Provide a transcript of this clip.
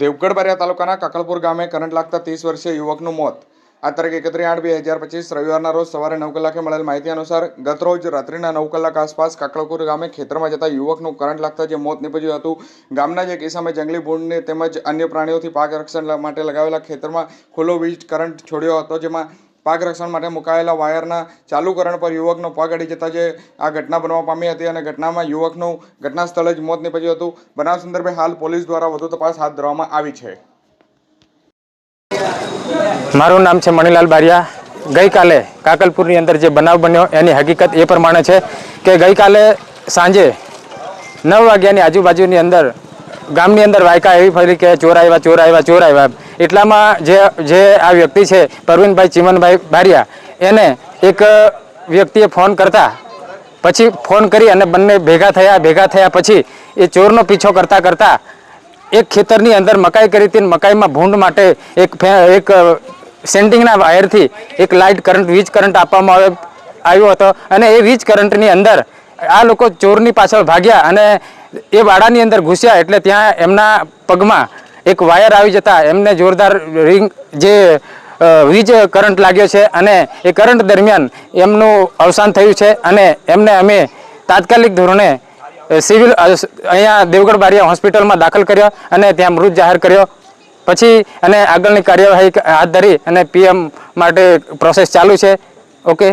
દેવગઢ બારિયા તાલુકાના કાકલપુર ગામે કરંટ લાગતા ત્રીસ વર્ષીય યુવકનું મોત. આ તારીખ એકત્રીસ આઠ બે હજાર પચીસ રવિવારના રોજ સવારે નવ કલાકે મળેલ માહિતી અનુસાર ગતરોજ રાત્રિના નવ કલાક આસપાસ કાકળપુર ગામે ખેતરમાં જતા યુવકનું કરંટ લાગતા જે મોત નીપજ્યું હતું, ગામના જ એક જંગલી ભૂંડને તેમજ અન્ય પ્રાણીઓથી પાક રક્ષણ માટે લગાવેલા ખેતરમાં ખુલ્લો વીજ કરંટ છોડ્યો હતો, જેમાં પાક રક્ષણ માટે મુકાયેલા વાયરના ચાલુ કરણ પર યુવકનો પગ અડી જતા જે આ ઘટના બનવા પામી હતી અને ઘટનામાં યુવકનું ઘટના સ્થળે જ મોત નીપજ્યું હતું. બનાવ સંદર્ભે હાલ પોલીસ દ્વારા વધુ તપાસ હાથ ધરવામાં આવી છે. મારું નામ છે મણિલાલ બારિયા. ગઈકાલે કાકલપુરની અંદર જે બનાવ બન્યો એની હકીકત એ પ્રમાણે છે કે ગઈકાલે સાંજે નવ વાગ્યાની આજુબાજુની અંદર ગામની અંદર વાયકા એવી ફરી કે ચોર આવ્યા ચોર આવ્યા ચોર આવ્યા. એટલામાં જે જે આ વ્યક્તિ છે, પરવીનભાઈ ચિમનભાઈ બારિયા, એને એક વ્યક્તિએ ફોન કરતા, પછી ફોન કરી અને બંને ભેગા થયા ભેગા થયા પછી એ ચોરનો પીછો કરતા કરતા એક ખેતરની અંદર મકાઈ કરી હતી મકાઈમાં ભૂંડ માટે એક એક સેન્ટિંગના વાયરથી એક લાઇટ કરંટ, વીજ કરંટ આપવામાં આવે, આવ્યો હતો અને એ વીજ કરંટની અંદર આ લોકો ચોરની પાછળ ભાગ્યા અને એ વાડાની અંદર ઘૂસ્યા એટલે ત્યાં એમના પગમાં એક વાયર આવી જતા એમને જોરદાર રિંગ જે વીજ કરંટ લાગ્યો છે અને એ કરંટ દરમિયાન એમનું અવસાન થયું છે અને એમને અમે તાત્કાલિક ધોરણે સિવિલ અહીંયા દેવગઢ બારિયા હોસ્પિટલમાં દાખલ કર્યો અને ત્યાં મૃત જાહેર કર્યો. પછી અને આગળની કાર્યવાહી હાથ ધરી અને પીએમ માટે પ્રોસેસ ચાલુ છે. ઓકે.